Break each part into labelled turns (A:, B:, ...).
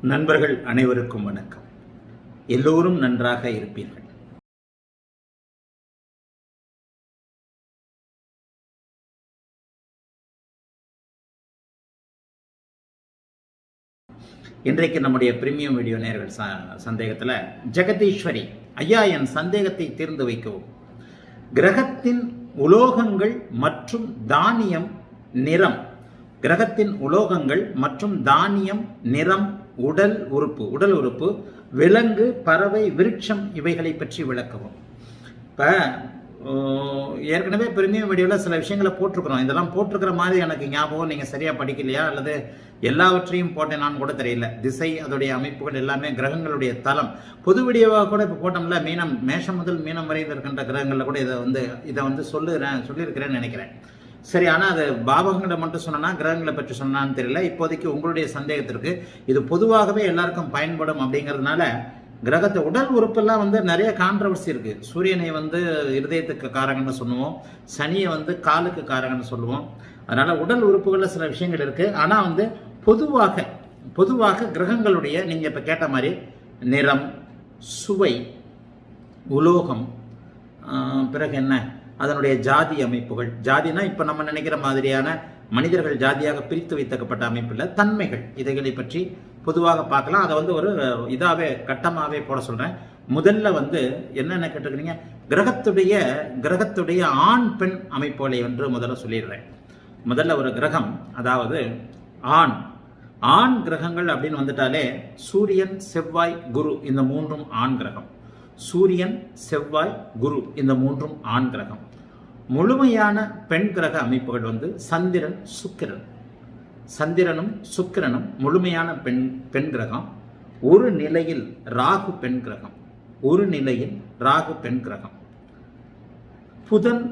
A: நண்பர்கள் அனைவருக்கும் வணக்கம். எல்லோரும் நன்றாக இருப்பீர்கள். இன்றைக்கு நம்முடைய பிரீமியம் வீடியோ நேர்கள் சந்தேகத்தில் ஜெகதீஸ்வரி ஐயா என் சந்தேகத்தை தீர்ந்து வைக்கவும். கிரகத்தின் உலோகங்கள் மற்றும் தானியம் நிறம். கிரகத்தின் உலோகங்கள் மற்றும் தானியம் நிறம் உடல் உறுப்பு. உடல் உறுப்பு விலங்கு பறவை விருட்சம் இவைகளை பற்றி விளக்கவும். இப்போ ஏற்கனவே பிரிமியம் வீடியோவில் சில விஷயங்களை போட்டிருக்கிறோம். இதெல்லாம் போட்டிருக்கிற மாதிரி எனக்கு ஞாபகம் நீங்கள் சரியாக படிக்கலையா? அல்லது எல்லாவற்றையும் போட்டேனான்னு கூட தெரியல. திசை அதோடைய அமைப்புகள் எல்லாமே கிரகங்களுடைய தலம் பொது வீடியோவாக கூட இப்போ போட்டோம்ல மீனம் மேஷம் முதல் மீனம் வரை இருக்கின்ற கிரகங்களில் கூட இதை வந்து இதை வந்து சொல்லுறேன் சொல்லியிருக்கிறேன்னு நினைக்கிறேன். சரி ஆனால் அது பாவகங்களை மட்டும் சொன்னா கிரகங்களை பற்றி சொன்னான்னு தெரியல. இப்போதைக்கு உங்களுடைய சந்தேகத்திற்கு இது பொதுவாகவே எல்லாருக்கும் பயன்படும் அப்படிங்கிறதுனால கிரகத்தை உடல் உறுப்பெல்லாம் வந்து நிறைய கான்ட்ரவர்சி இருக்கு. சூரியனை வந்து இருதயத்துக்கு காரகன்னு சொல்லுவோம். சனியை வந்து காலுக்கு காரகன்னு சொல்லுவோம். அதனால உடல் உறுப்புகளில் சில விஷயங்கள் இருக்கு. ஆனால் வந்து பொதுவாக பொதுவாக கிரகங்களுடைய நீங்க இப்ப கேட்ட மாதிரி நிறம் சுவை உலோகம் பிறகு என்ன? அதனுடைய ஜாதி அமைப்புகள். ஜாதினா இப்போ நம்ம நினைக்கிற மாதிரியான மனிதர்கள் ஜாதியாக பிரித்து வைத்தக்கப்பட்ட அமைப்பில் தன்மைகள். இதைகளை பற்றி பொதுவாக பார்க்கலாம். அதை வந்து ஒரு இதாகவே கட்டமாகவே போட சொல்கிறேன் முதல்ல வந்து என்னென்ன கேட்டுக்கிறீங்க கிரகத்துடைய கிரகத்துடைய ஆண் பெண் அமைப்போலே என்று முதல்ல சொல்லிடுறேன். முதல்ல ஒரு கிரகம் அதாவது ஆண். ஆண் கிரகங்கள் அப்படின்னு வந்துட்டாலே சூரியன் செவ்வாய் குரு இந்த மூன்றும் ஆண் கிரகம். சூரியன் செவ்வாய் குரு இந்த மூன்றும் ஆண் கிரகம். முழுமையான பெண் கிரக அமைப்புகள் வந்து சந்திரன் சுக்கிரன். சந்திரனும் சுக்கிரனும் முழுமையான பெண் பெண் கிரகம். ஒரு நிலையில் ராகு பெண் கிரகம். ஒரு நிலையில் ராகு பெண் கிரகம். புதன்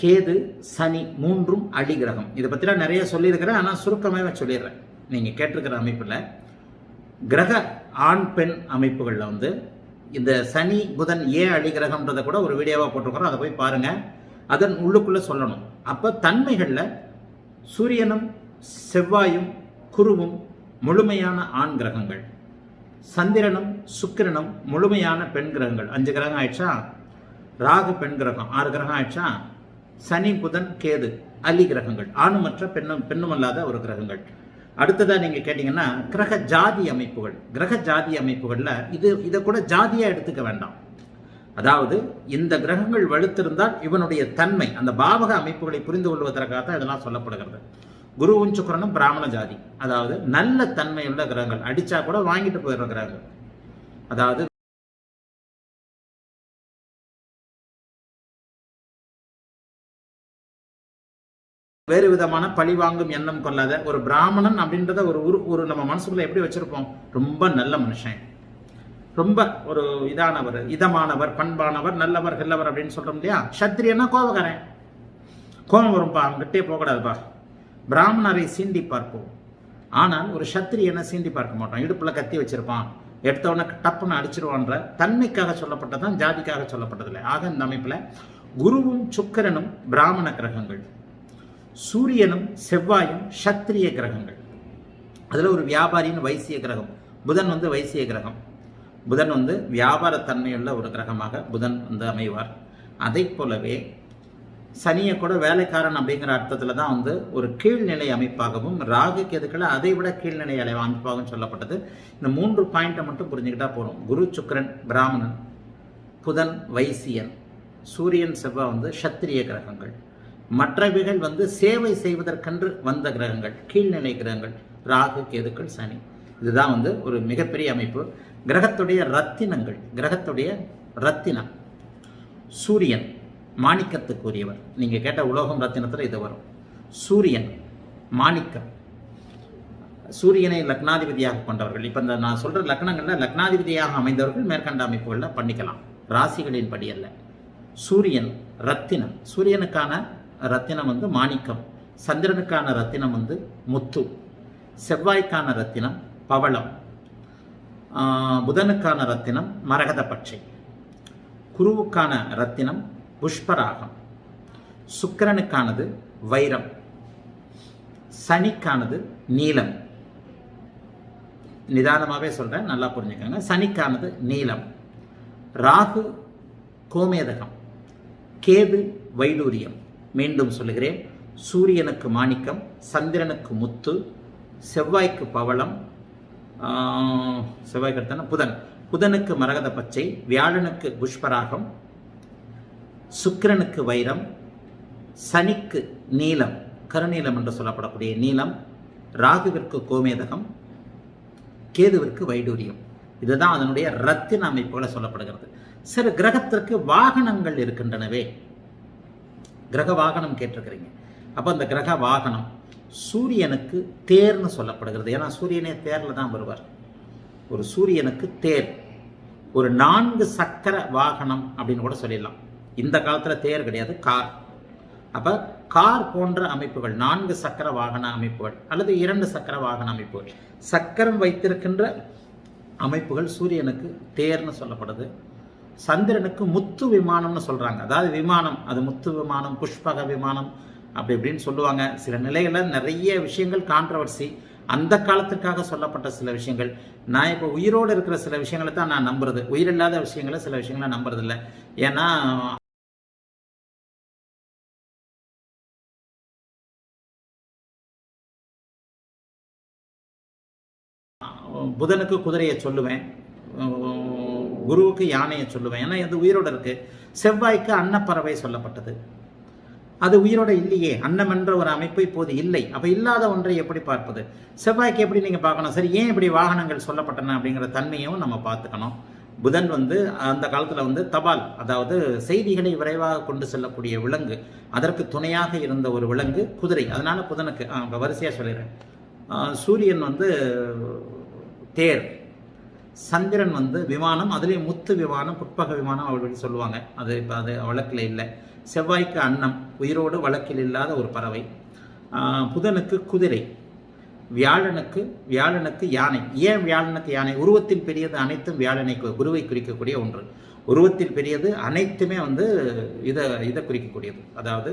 A: கேது சனி மூன்றும் அடி கிரகம். இதை பற்றிலாம் நிறைய சொல்லியிருக்கிறேன். ஆனால் சுருக்கமாக சொல்லிடுறேன். நீங்கள் கேட்டிருக்கிற அமைப்பில் கிரக ஆண் பெண் அமைப்புகளில் வந்து இந்த சனி புதன் ஏன் அழிகிரகம்ன்றதை கூட ஒரு வீடியோவாக போட்டிருக்கிறோம். அதை போய் பாருங்கள் அதன் உள்ளுக்குள்ளே சொல்லணும். அப்போ தன்மைகளில் சூரியனும் செவ்வாயும் குருவும் முழுமையான ஆண் கிரகங்கள். சந்திரனும் சுக்கிரனும் முழுமையான பெண் கிரகங்கள். அஞ்சு கிரகம் ஆயிடுச்சா? ராகு பெண் கிரகம். ஆறு கிரகம் ஆயிடுச்சா? சனி புதன் கேது அலி கிரகங்கள். ஆணுமற்ற பெண்ணும் பெண்ணும் அல்லாத ஒரு கிரகங்கள். அடுத்ததாக நீங்கள் கேட்டிங்கன்னா கிரக ஜாதி அமைப்புகள். கிரக ஜாதி அமைப்புகளில் இது இதை கூட ஜாதியாக எடுத்துக்க வேண்டாம். அதாவது இந்த கிரகங்கள் வலுத்திருந்தால் இவனுடைய தன்மை அந்த பாவக அமைப்புகளை புரிந்து கொள்வதற்காக தான் இதெல்லாம் சொல்லப்படுகிறது. குருவும் சுக்கரனும் பிராமண ஜாதி. அதாவது நல்ல தன்மையுள்ள கிரகங்கள். அடிச்சா கூட வாங்கிட்டு போயிடுற கிரகங்கள். அதாவது வேறு விதமான பழி வாங்கும் எண்ணம் கொள்ளாத ஒரு பிராமணன் அப்படின்றத ஒரு உரு ஒரு நம்ம மனசுக்குள்ள எப்படி வச்சிருப்போம்? ரொம்ப நல்ல மனுஷன். ரொம்ப ஒரு இதானவர் இதமானவர் பண்பானவர் நல்லவர் ஹெல்லவர் அப்படின்னு சொல்றோம் இல்லையா? சத்திரியன்னா கோபக்காரன். கோபம் வரும்பா அவங்ககிட்டே போகக்கூடாதுப்பா. பிராமணரை சீண்டி பார்ப்போம். ஆனால் ஒரு சத்திரியனை சீண்டி பார்க்க மாட்டோம் இடுப்புல கத்தி வச்சிருப்பான். எடுத்தவன டப்புன்னு அடிச்சிருவான்ற தன்மைக்காக சொல்லப்பட்டதான் ஜாதிக்காக சொல்லப்பட்டதில்லை. ஆக இந்த அமைப்புல குருவும் சுக்கரனும் பிராமண கிரகங்கள். சூரியனும் செவ்வாயும் சத்திரிய கிரகங்கள். அதில் ஒரு வியாபாரியின் வைசிய கிரகம். புதன் வந்து வைசிய கிரகம். புதன் வந்து வியாபாரத்தன்மையுள்ள ஒரு கிரகமாக புதன் வந்து அமைவார். அதை போலவே சனியை கூட வேலைக்காரன் அப்படிங்கிற அர்த்தத்தில் தான் வந்து ஒரு கீழ்நிலை அமைப்பாகவும் ராகு கேதுக்களை அதை விட கீழ்நிலை அமைப்பாகவும் சொல்லப்பட்டது. இந்த மூன்று பாயிண்ட்டை மட்டும் புரிஞ்சுக்கிட்டா போதும். குரு சுக்கரன் பிராமணன் புதன் வைசியன் சூரியன் செவ்வாய் வந்து சத்திரிய கிரகங்கள். மற்றவைகள் வந்து சேவை செய்வதற்கென்று வந்த கிரகங்கள் கீழ்நிலை கிரகங்கள் ராகு கேதுக்கள் சனி. இதுதான் வந்து ஒரு மிகப்பெரிய அமைப்பு. கிரகத்துடைய ரத்தினங்கள் கிரகத்துடைய ரத்தினம் சூரியன். மாணிக்கத்துக்குரியவர். நீங்கள் கேட்ட உலோகம் ரத்தினத்தில் இது வரும். சூரியன் மாணிக்கம். சூரியனை லக்னாதிபதியாக கொண்டவர்கள். இப்போ இந்த நான் சொல்கிற லக்னங்களில் லக்னாதிபதியாக அமைந்தவர்கள் மேற்கண்ட அமைப்புகளில் பண்ணிக்கலாம். ராசிகளின் படி அல்ல. சூரியன் ரத்தினம். சூரியனுக்கான ரத்தினம் வந்து மாணிக்கம். சந்திரனுக்கான ரத்தினம் வந்து முத்து. செவ்வாய்க்கான ரத்தினம் பவளம். புதனுக்கான ரத்தினம் மரகத பச்சை குருவுக்கான ரத்தினம் புஷ்பராகம். சுக்கிரனுக்கானது வைரம். சனிக்கானது நீலம். நிதானமாகவே சொல்கிறேன் நல்லா புரிஞ்சுக்கோங்க. சனிக்கானது நீலம். ராகு கோமேதகம். கேது வைடூரியம். மீண்டும் சொல்லுகிறேன் சூரியனுக்கு மாணிக்கம் சந்திரனுக்கு முத்து செவ்வாய்க்கு பவளம் செவ்வாய்க்கு அடுத்தான புதன். புதனுக்கு மரகத பச்சை வியாழனுக்கு புஷ்பராகம் சுக்கிரனுக்கு வைரம் சனிக்கு நீலம் கருநீலம் என்று சொல்லப்படக்கூடிய நீலம் ராகுவிற்கு கோமேதகம் கேதுவிற்கு வைடூரியம். இதுதான் அதனுடைய ரத்தின அமைப்புகளை சொல்லப்படுகிறது. சில கிரகத்திற்கு வாகனங்கள் இருக்கின்றனவே. கிரக வாகனம் கேட்டிருக்கிறீங்க. அப்போ அந்த கிரக வாகனம் சூரியனுக்கு தேர்னு சொல்லப்படுகிறது. ஏன்னா சூரியனே தேரில் தான் வருவார். ஒரு சூரியனுக்கு தேர். ஒரு நான்கு சக்கர வாகனம் அப்படின்னு கூட சொல்லிடலாம். இந்த காலத்தில் தேர் கிடையாது கார். அப்போ கார் போன்ற அமைப்புகள் நான்கு சக்கர வாகன அமைப்புகள் அல்லது இரண்டு சக்கர வாகன அமைப்புகள். சக்கரம் வைத்திருக்கின்ற அமைப்புகள் சூரியனுக்கு தேர்னு சொல்லப்படுது. சந்திரனுக்கு முத்து விமானம்னு சொல்கிறாங்க அதாவது விமானம் அது முத்து விமானம் புஷ்பக விமானம் அப்படி இப்படின்னு சொல்லுவாங்க. சில நிலைகளில் நிறைய விஷயங்கள் கான்ட்ரவர்சி அந்த காலத்துக்காக சொல்லப்பட்ட சில விஷயங்கள். நான் இப்போ உயிரோடு இருக்கிற சில விஷயங்களை தான் நான் நம்புறது. உயிரில்லாத விஷயங்களை சில விஷயங்களை நம்புறதில்லை. ஏன்னா புதனுக்கு குதிரையை சொல்லுவேன் குருவுக்கு யானையை சொல்லுவேன். ஏன்னா இது உயிரோட இருக்குது செவ்வாய்க்கு அன்னப்பறவை சொல்லப்பட்டது. அது உயிரோட இல்லையே. அன்னம் என்ற ஒரு அமைப்பு இப்போது இல்லை. அப்போ இல்லாத ஒன்றை எப்படி பார்ப்பது? செவ்வாய்க்கு எப்படி நீங்கள் பார்க்கணும்? சரி ஏன் இப்படி வாகனங்கள் சொல்லப்பட்டன அப்படிங்கிற தன்மையும் நம்ம பார்த்துக்கணும். புதன் வந்து அந்த காலத்தில் வந்து தபால் அதாவது செய்திகளை விரைவாக கொண்டு செல்லக்கூடிய விலங்கு. அதற்கு துணையாக இருந்த ஒரு விலங்கு குதிரை. அதனால புதனுக்கு வரிசையாக சொல்லிடுறேன். சூரியன் வந்து தேர். சந்திரன் வந்து விமானம் அதுலேயும் முத்து விமானம் புட்பக விமானம் அப்படின்னு சொல்லுவாங்க. அது இப்போ அது வழக்கில் இல்லை. செவ்வாய்க்கு அன்னம் உயிரோடு வழக்கில் இல்லாத ஒரு பறவை. புதனுக்கு குதிரை. வியாழனுக்கு வியாழனுக்கு யானை. ஏன் வியாழனுக்கு யானை? உருவத்தில் பெரியது அனைத்தும் வியாழனை குருவை குறிக்கக்கூடிய ஒன்று. உருவத்தில் பெரியது அனைத்துமே வந்து இதை இதை குறிக்கக்கூடியது. அதாவது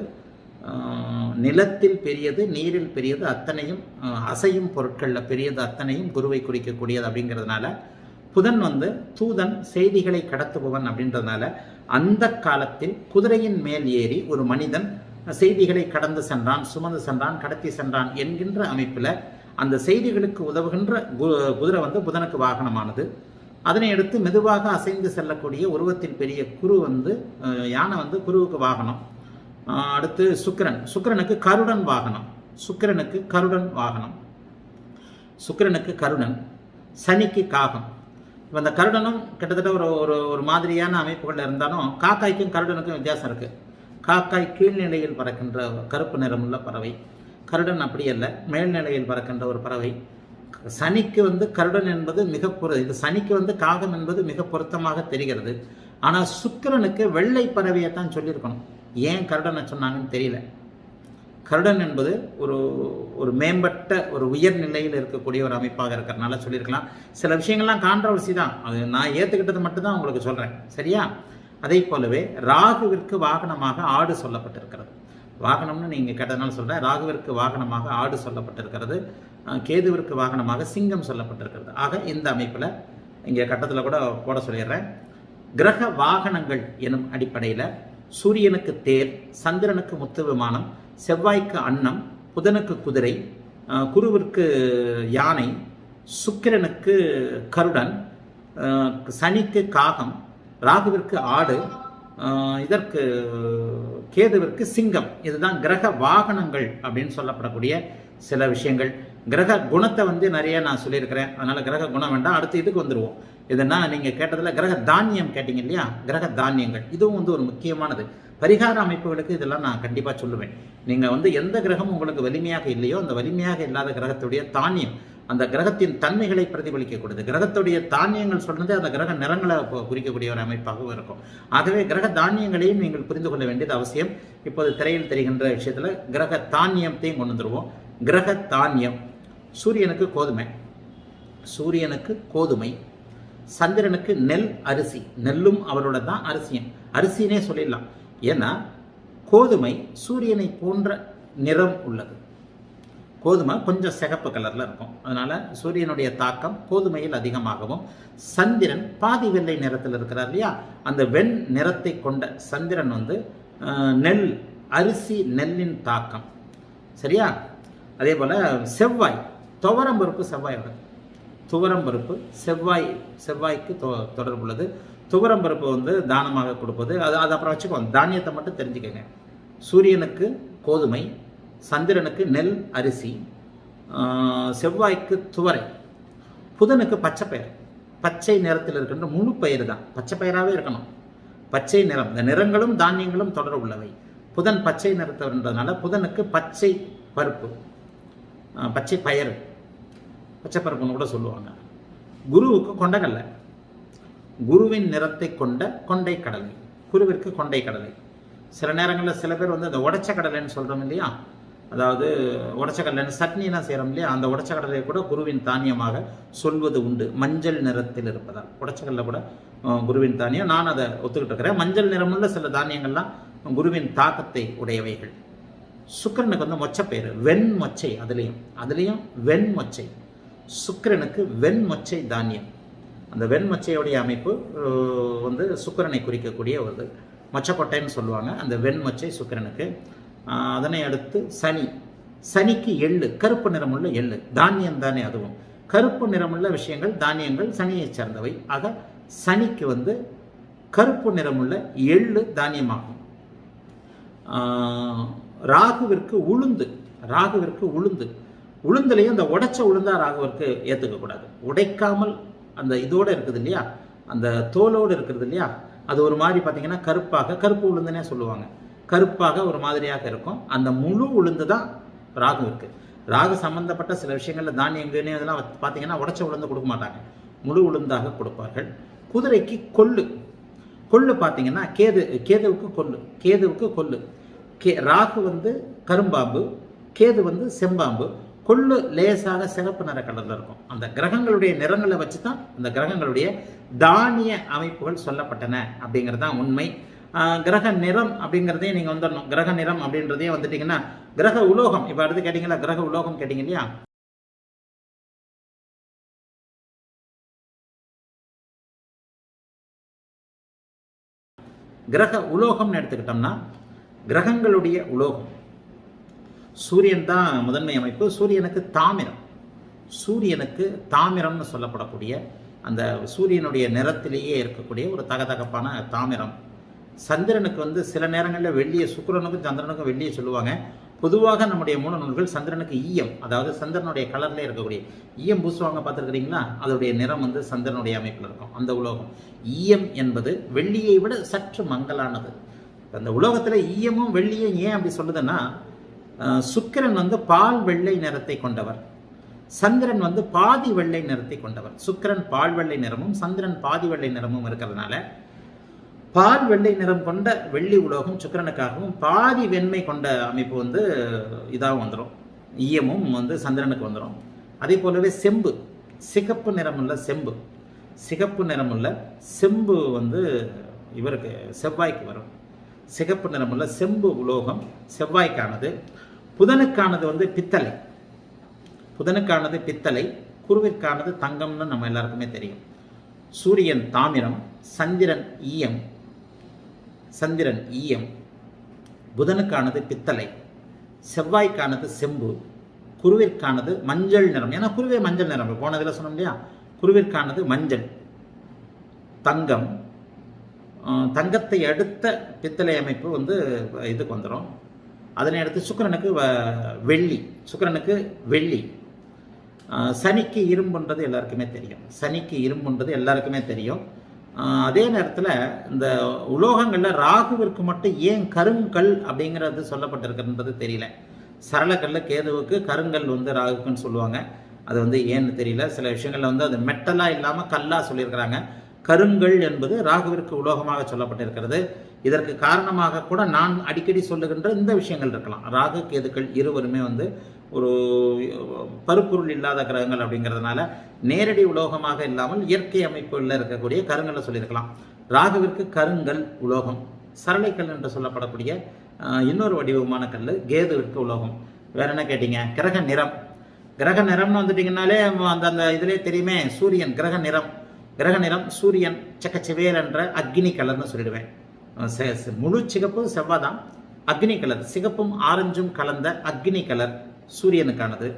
A: நிலத்தில் பெரியது நீரில் பெரியது அத்தனையும் அசையும் பொருட்களில் பெரியது அத்தனையும் குருவை குறிக்கக்கூடியது அப்படிங்கிறதுனால புதன் வந்து தூதன் செய்திகளை கடத்துபவன் அப்படின்றதுனால அந்த காலத்தில் குதிரையின் மேல் ஏறி ஒரு மனிதன் செய்திகளை கடந்து சென்றான் சுமந்து சென்றான் கடத்தி சென்றான் என்கின்ற அமைப்பில் அந்த செய்திகளுக்கு உதவுகின்ற கு- குதிரை வந்து புதனுக்கு வாகனமானது. அதனை எடுத்து மெதுவாக அசைந்து செல்லக்கூடிய உருவத்தில் பெரிய குரு வந்து யானை வந்து குருவுக்கு வாகனம். அடுத்து சுக்கிரன். சுக்கிரனுக்கு கருடன் வாகனம். சுக்கிரனுக்கு கருடன் வாகனம். சுக்கிரனுக்கு கருடன். சனிக்கு காகம். இப்போ அந்த கருடனும் கிட்டத்தட்ட ஒரு ஒரு ஒரு மாதிரியான அமைப்புகள் இருந்தாலும் காக்காய்க்கும் கருடனுக்கும் வித்தியாசம் இருக்குது காக்காய் கீழ்நிலையில் பறக்கின்ற கருப்பு நிறமுள்ள பறவை. கருடன் அப்படி அல்ல மேல்நிலையில் பறக்கின்ற ஒரு பறவை. சனிக்கு வந்து கருடன் என்பது மிக பொரு இது சனிக்கு வந்து காகம் என்பது மிக பொருத்தமாக தெரிகிறது. ஆனால் சுக்கிரனுக்கு வெள்ளை பறவையை தான் சொல்லியிருக்கணும். ஏன் கருடனை சொன்னாங்கன்னு தெரியல. கருடன் என்பது ஒரு ஒரு மேம்பட்ட ஒரு உயர் நிலையில் இருக்கக்கூடிய ஒரு அமைப்பாக இருக்கிறனால சொல்லியிருக்கலாம். சில விஷயங்கள்லாம் கான்ட்ரவர்சி தான். அது நான் ஏற்றுக்கிட்டது மட்டும்தான் உங்களுக்கு சொல்கிறேன் சரியா? அதே போலவே ராகுவிற்கு வாகனமாக ஆடு சொல்லப்பட்டிருக்கிறது. வாகனம்னு நீங்கள் கேட்டதுனால சொல்கிறேன் ராகுவிற்கு வாகனமாக ஆடு சொல்லப்பட்டிருக்கிறது. கேதுவிற்கு வாகனமாக சிங்கம் சொல்லப்பட்டிருக்கிறது. ஆக இந்த அமைப்பில் இங்கே கட்டத்தில் கூட போட சொல்லிடுறேன். கிரக வாகனங்கள் எனும் அடிப்படையில் சூரியனுக்கு தேர் சந்திரனுக்கு முத்து விமானம் செவ்வாய்க்கு அன்னம் புதனுக்கு குதிரை குருவிற்கு யானை சுக்கிரனுக்கு கருடன் சனிக்கு காகம் ராகுவிற்கு ஆடு இதற்கு கேதுவிற்கு சிங்கம். இதுதான் கிரக வாகனங்கள் அப்படின்னு சொல்லப்படக்கூடிய சில விஷயங்கள். கிரக குணத்தை வந்து நிறைய நான் சொல்லியிருக்கிறேன். அதனால் கிரக குணம் வேண்டாம். அடுத்து இதுக்கு வந்துடுவோம் இதுனா நீங்கள் கேட்டதில் கிரக தானியம் கேட்டிங்க இல்லையா? கிரக தானியங்கள். இதுவும் வந்து ஒரு முக்கியமானது. பரிகார அமைப்புகளுக்கு இதெல்லாம் நான் கண்டிப்பாக சொல்லுவேன். நீங்கள் வந்து எந்த கிரகம் உங்களுக்கு வலிமையாக இல்லையோ அந்த வலிமையாக இல்லாத கிரகத்துடைய தானியம் அந்த கிரகத்தின் தன்மைகளை பிரதிபலிக்கக்கூடியது கிரகத்துடைய தானியங்கள் சொல்றது அந்த கிரக நிறங்களை குறிக்கக்கூடிய ஒரு அமைப்பாகவும் இருக்கும். ஆகவே கிரக தானியங்களையும் நீங்கள் புரிந்து கொள்ள வேண்டியது அவசியம். இப்போது திரையில் தெரிகின்ற விஷயத்தில் கிரக தானியத்தையும் கொண்டு வந்துருவோம். கிரக தானியம். சூரியனுக்கு கோதுமை. சூரியனுக்கு கோதுமை சந்திரனுக்கு நெல் அரிசி. நெல்லும் அவரோட தான் அரிசியும். அரிசினே சொல்லிடலாம். ஏன்னா கோதுமை சூரியனை போன்ற நிறம் உள்ளது. கோதுமை கொஞ்சம் சிகப்பு கலரில் இருக்கும். அதனால் சூரியனுடைய தாக்கம் கோதுமையில் அதிகமாகவும் சந்திரன் பாதி வெள்ளை நிறத்தில் இருக்கிறார் இல்லையா? அந்த வெண் நிறத்தை கொண்ட சந்திரன் வந்து நெல் அரிசி நெல்லின் தாக்கம். சரியா? அதே போல் செவ்வாய் துவரம் பருப்பு செவ்வாயோட துவரம் பருப்பு செவ்வாய் செவ்வாய்க்கு தொ தொடர்புள்ளது துவரம் பருப்பு வந்து தானமாக கொடுப்பது அது அது அப்புறம் வச்சுக்கோங்க தானியத்தை மட்டும் தெரிஞ்சுக்கங்க. சூரியனுக்கு கோதுமை சந்திரனுக்கு நெல் அரிசி செவ்வாய்க்கு துவரை புதனுக்கு பச்சை பச்சை நிறத்தில் இருக்கின்ற முழு பயிர் தான். பச்சை பயிராகவே இருக்கணும். பச்சை நிறம் இந்த நிறங்களும் தானியங்களும் தொடர் உள்ளவை. புதன் பச்சை நிறத்தவன்றதுனால புதனுக்கு பச்சை பருப்பு பச்சை பயிர் பச்சைப்பருப்புன்னு கூட சொல்லுவாங்க. குருவுக்கு கொண்டகல்ல. குருவின் நிறத்தை கொண்ட கொண்டை கடலை. குருவிற்கு கொண்டை கடலை. சில நேரங்களில் சில பேர் வந்து அந்த உடச்ச கடலைன்னு சொல்கிறோம் இல்லையா? அதாவது உடச்ச கடலைன்னு சட்னிலாம் செய்கிறோம் இல்லையா? அந்த உடச்ச கடலை கூட குருவின் தானியமாக சொல்வது உண்டு. மஞ்சள் நிறத்தில் இருப்பதால். உடைச்ச கூட குருவின் தானியம். நான் அதை ஒத்துக்கிட்டு இருக்கிறேன். மஞ்சள் நிறமுள்ள சில தானியங்கள்லாம் குருவின் தாக்கத்தை உடையவைகள். சுக்கரனுக்கு வந்து மொச்சப்பேர் வெண் மொச்சை. அதுலேயும் அதுலேயும் வெண் மொச்சை. சுக்கிரனுக்கு வெண்மொச்சை தானியம். அந்த வெண்மொச்சையுடைய அமைப்பு வந்து சுக்கிரனை குறிக்கக்கூடிய ஒரு மொச்சக்கொட்டைன்னு சொல்லுவாங்க. அந்த வெண்மொச்சை சுக்கிரனுக்கு அதனை அடுத்து சனி. சனிக்கு எள்ளு கருப்பு நிறமுள்ள எள்ளு. தானியம் தானே அதுவும். கருப்பு நிறமுள்ள விஷயங்கள் தானியங்கள் சனியை சேர்ந்தவை. ஆக சனிக்கு வந்து கருப்பு நிறமுள்ள எள்ளு தானியமாகும். ராகுவிற்கு உளுந்து. ராகுவிற்கு உளுந்து. உளுந்துலையும் அந்த உடைச்ச உளுந்தா ராகவருக்கு ஏற்றுக்கக்கூடாது உடைக்காமல் அந்த இதோடு இருக்குது இல்லையா? அந்த தோலோடு இருக்கிறது இல்லையா? அது ஒரு மாதிரி பார்த்தீங்கன்னா கருப்பாக கருப்பு உளுந்துனே சொல்லுவாங்க. கருப்பாக ஒரு மாதிரியாக இருக்கும். அந்த முழு உளுந்து தான் ராகு இருக்குது ராகு சம்மந்தப்பட்ட சில விஷயங்களில் தானியங்கன்னு இதெல்லாம் பார்த்தீங்கன்னா உடச்ச உளுந்து கொடுக்க மாட்டாங்க. முழு உளுந்தாக கொடுப்பார்கள். குதிரைக்கு கொள்ளு. கொள்ளு பார்த்தீங்கன்னா கேது கேதுவுக்கு கொள்ளு. கேதுவுக்கு கொள்ளு. கே ராகு வந்து கரும்பாம்பு கேது வந்து செம்பாம்பு. கொள்ளு லேசாக சிவப்பு நிற கலரில் இருக்கும். அந்த கிரகங்களுடைய நிறங்களை வச்சு தான் அந்த கிரகங்களுடைய தானிய அமைப்புகள் சொல்லப்பட்டன அப்படிங்கிறது தான் உண்மை கிரக நிறம் அப்படிங்கிறதே நீங்கள் வந்துடணும் கிரக நிறம் அப்படின்றதே வந்துட்டீங்கன்னா கிரக உலோகம் இப்போ அடுத்து கேட்டிங்களா கிரக உலோகம் கேட்டிங்க இல்லையா? கிரக உலோகம்னு எடுத்துக்கிட்டோம்னா கிரகங்களுடைய உலோகம். சூரியன் தான் முதன்மை அமைப்பு சூரியனுக்கு தாமிரம். சூரியனுக்கு தாமிரம்னு சொல்லப்படக்கூடிய அந்த சூரியனுடைய நிறத்திலேயே இருக்கக்கூடிய ஒரு தகதகப்பான தாமிரம். சந்திரனுக்கு வந்து சில நேரங்களில் வெள்ளியை சுக்கிரனுக்கும் சந்திரனுக்கும் வெள்ளியை சொல்லுவாங்க. பொதுவாக நம்முடைய மூல நூல்கள் சந்திரனுக்கு ஈயம் அதாவது சந்திரனுடைய கலர்ல இருக்கக்கூடிய ஈயம் பூசுவாங்க பார்த்துருக்கிறீங்களா? அதோடைய நிறம் வந்து சந்திரனுடைய அமைப்பில் இருக்கும் அந்த உலோகம். ஈயம் என்பது வெள்ளியை விட சற்று மங்கலானது. அந்த உலோகத்தில் ஈயமும் வெள்ளியும் ஏன் அப்படி சொல்லுதுன்னா சுக்கிரன் வந்து பால் வெள்ளை நிறத்தை கொண்டவர். சந்திரன் வந்து பாதி வெள்ளை நிறத்தை கொண்டவர். சுக்கிரன் பால் வெள்ளை நிறமும் சந்திரன் பாதி வெள்ளை நிறமும் இருக்கிறதுனால பால் வெள்ளை நிறம் கொண்ட வெள்ளி உலோகம் சுக்கிரனுக்காகவும் பாதி வெண்மை கொண்ட அமைப்பு வந்து இதாகவும் வந்துடும் ஈயமும் வந்து சந்திரனுக்கு வந்துடும் அதே போலவே செம்பு சிகப்பு நிறமுள்ள செம்பு. சிகப்பு நிறமுள்ள செம்பு வந்து இவருக்கு செவ்வாய்க்கு வரும். சிகப்பு நிறமுள்ள செம்பு உலோகம் செவ்வாய்க்கானது. புதனுக்கானது வந்து பித்தளை. புதனுக்கானது பித்தளை குருவிற்கானது தங்கம்னு நம்ம எல்லாருக்குமே தெரியும். சூரியன் தாமிரம் சந்திரன் ஈயம் சந்திரன் ஈயம். புதனுக்கானது பித்தளை செவ்வாய்க்கானது செம்பு குருவிற்கானது மஞ்சள் நிறம். ஏன்னா குருவே மஞ்சள் நிறம் போனதில் சொன்னோம் இல்லையா? குருவிற்கானது மஞ்சள். தங்கம் தங்கத்தை அடுத்த பித்தளை அமைப்பு வந்து இதுக்கு வந்துடும் அதனை அடுத்து சுக்கரனுக்கு வ- வெள்ளி. சுக்கரனுக்கு வெள்ளி. சனிக்கு இரும்புன்றது எல்லாருக்குமே தெரியும். சனிக்கு இரும்புன்றது எல்லாருக்குமே தெரியும். அதே நேரத்தில் இந்த உலோகங்களில் ராகுவிற்கு மட்டும் ஏன் கருங்கல் அப்படிங்கிறது சொல்லப்பட்டிருக்குன்றது தெரியல. சரளக்கல்ல கேதுவுக்கு கருங்கல் வந்து ராகுக்குன்னு சொல்லுவாங்க. அது வந்து ஏன்னு தெரியல. சில விஷயங்களில் வந்து அது மெட்டலாக இல்லாமல் கல்லாக சொல்லியிருக்கிறாங்க. கருங்கல் என்பது ராகுவிற்கு உலோகமாக சொல்லப்பட்டிருக்கிறது. இதற்கு காரணமாக கூட நான் அடிக்கடி சொல்லுகின்ற இந்த விஷயங்கள் இருக்கலாம். ராகு கேதுக்கள் இருவருமே வந்து ஒரு பருப்பொருள் இல்லாத கிரகங்கள் அப்படிங்கிறதுனால நேரடி உலோகமாக இல்லாமல் இயற்கை அமைப்புகளில் இருக்கக்கூடிய கருங்கல்ல சொல்லியிருக்கலாம். ராகுவிற்கு கருங்கல் உலோகம் சரளைக்கல் என்று சொல்லப்படக்கூடிய இன்னொரு வடிவமான கல் கேதுவிற்கு உலோகம். வேற என்ன கேட்டீங்க? கிரக நிறம். கிரக நிறம்னு வந்துட்டீங்கன்னாலே அந்த அந்த இதுலேயே தெரியுமே சூரியன் கிரக நிறம். கிரக நிறம் சூரியன் சக்கச்சிவேல் என்ற அக்னி கலர்னு சொல்லிடுவேன். செ- முழு சிகப்பு செவ்வாய் தான் அக்னி கலர் சிகப்பும் ஆரஞ்சும் கலந்த அக்னி கலர் சூரியனுக்கானது.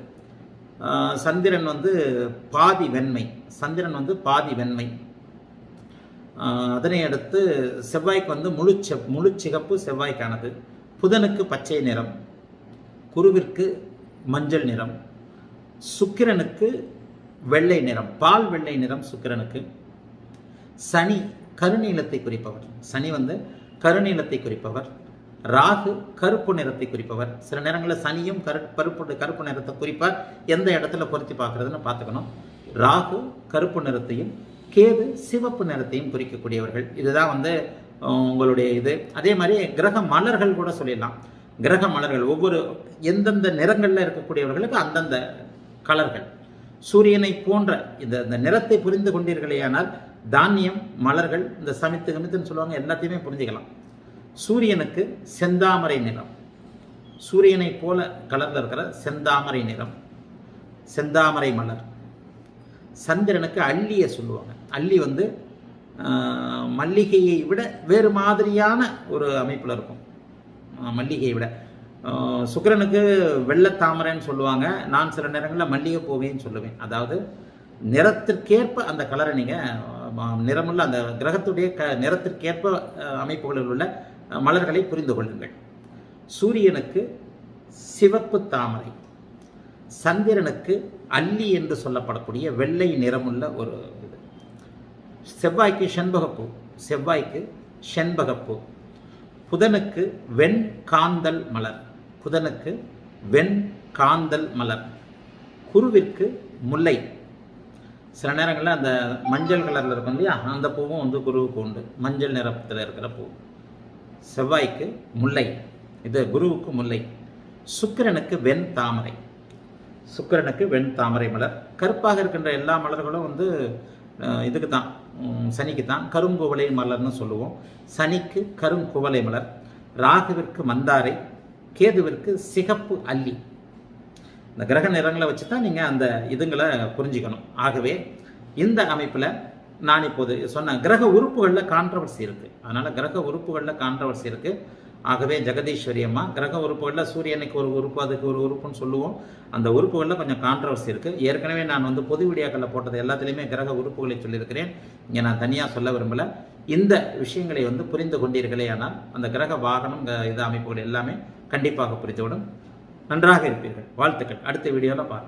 A: சந்திரன் வந்து பாதி வெண்மை. சந்திரன் வந்து பாதி வெண்மை. அதனை அடுத்து செவ்வாய்க்கு வந்து முழு முழுச்சிகப்பு முழு சிகப்பு செவ்வாய்க்கானது. புதனுக்கு பச்சை நிறம். குருவிற்கு மஞ்சள் நிறம். சுக்கிரனுக்கு வெள்ளை நிறம் பால் வெள்ளை நிறம் சுக்கிரனுக்கு. சனி கருநீலத்தை குறிப்பவர். சனி வந்து கருநீலத்தை குறிப்பவர். ராகு கருப்பு நிறத்தை குறிப்பவர். சில நேரங்களில் சனியும் கரு கருப்பு கருப்பு நிறத்தை குறிப்பார் எந்த இடத்துல பொருத்தி பார்க்கறதுன்னு பார்த்துக்கணும். ராகு கருப்பு நிறத்தையும் கேது சிவப்பு நிறத்தையும் குறிக்கக்கூடியவர்கள். இதுதான் வந்து உங்களுடைய இது. அதே மாதிரி கிரக மலர்கள் கூட சொல்லிடலாம். கிரக மலர்கள் ஒவ்வொரு எந்தெந்த நிறங்களில் இருக்கக்கூடியவர்களுக்கு அந்தந்த கலர்கள். சூரியனை போன்ற இந்த இந்த நிறத்தை புரிந்து கொண்டீர்களேயானால் தானியம் மலர்கள் இந்த சமித்து கமித்துன்னு சொல்லுவாங்க எல்லாத்தையுமே புரிஞ்சுக்கலாம். சூரியனுக்கு செந்தாமரை நிறம். சூரியனை போல கலர்ல இருக்கிற செந்தாமரை நிறம். செந்தாமரை மலர். சந்திரனுக்கு அள்ளியை சொல்லுவாங்க. அள்ளி வந்து மல்லிகையை விட வேறு மாதிரியான ஒரு அமைப்பில் இருக்கும். மல்லிகையை விட. சுக்கரனுக்கு வெள்ளை வெள்ளத்தாமரைன்னு சொல்லுவாங்க. நான் சில நேரங்களில் மல்லிகை பூவைன்னு சொல்லுவேன். அதாவது நிறத்திற்கேற்ப அந்த கலரை நீங்கள் நிறமுள்ள அந்த கிரகத்துடைய க நிறத்திற்கேற்ப அமைப்புகளில் உள்ள மலர்களை புரிந்து கொள்ளுங்கள். சூரியனுக்கு சிவப்பு தாமரை சந்திரனுக்கு அல்லி என்று சொல்லப்படக்கூடிய வெள்ளை நிறமுள்ள ஒரு இது. செவ்வாய்க்கு செண்பகப்பூ செவ்வாய்க்கு செண்பகப்பூ. புதனுக்கு வெண் காந்தல் மலர். புதனுக்கு வெண் காந்தல் மலர் குருவிற்கு முல்லை. சில நேரங்களில் அந்த மஞ்சள் கலரில் இருக்கும் இல்லையா அந்த பூவும் வந்து குருவுக்கு உண்டு. மஞ்சள் நிறத்தில் இருக்கிற பூ. செவ்வாய்க்கு முல்லை இது குருவுக்கு முல்லை. சுக்கிரனுக்கு வெண் தாமரை. சுக்கிரனுக்கு வெண் தாமரை மலர். கருப்பாக இருக்கின்ற எல்லா மலர்களும் வந்து இதுக்கு தான் சனிக்கு தான் கருங்குவளை மலர்னு சொல்லுவோம். சனிக்கு கருங்குவளை மலர். ராகுவிற்கு மந்தாரை. கேதுவிற்கு சிகப்பு அல்லி. இந்த கிரக நிறங்களை வச்சு தான் நீங்கள் அந்த இதுங்களை புரிஞ்சுக்கணும். ஆகவே இந்த அமைப்பில் நான் இப்போது சொன்ன கிரக உறுப்புகளில் கான்ட்ரவர்சி இருக்குது அதனால் கிரக உறுப்புகளில் கான்ட்ரவர்சி இருக்குது ஆகவே ஜெகதீஸ்வரி அம்மா கிரக உறுப்புகளில் சூரியனுக்கு ஒரு உறுப்பு அதுக்கு ஒரு உறுப்புன்னு சொல்லுவோம். அந்த உறுப்புகளில் கொஞ்சம் கான்ட்ரவர்சி இருக்குது ஏற்கனவே நான் வந்து பொது வீடியோக்களில் போட்டது எல்லாத்துலேயுமே கிரக உறுப்புகளை சொல்லியிருக்கிறேன். இங்கே நான் தனியாக சொல்ல விரும்பலை. இந்த விஷயங்களை வந்து புரிந்து கொண்டீர்களே ஆனால் அந்த கிரக வாகனம் இது அமைப்புகள் எல்லாமே கண்டிப்பாக புரிந்துவிடும் நன்றாக இருப்பீர்கள். வாழ்த்துக்கள். அடுத்த வீடியோவில் பார்ப்போம்.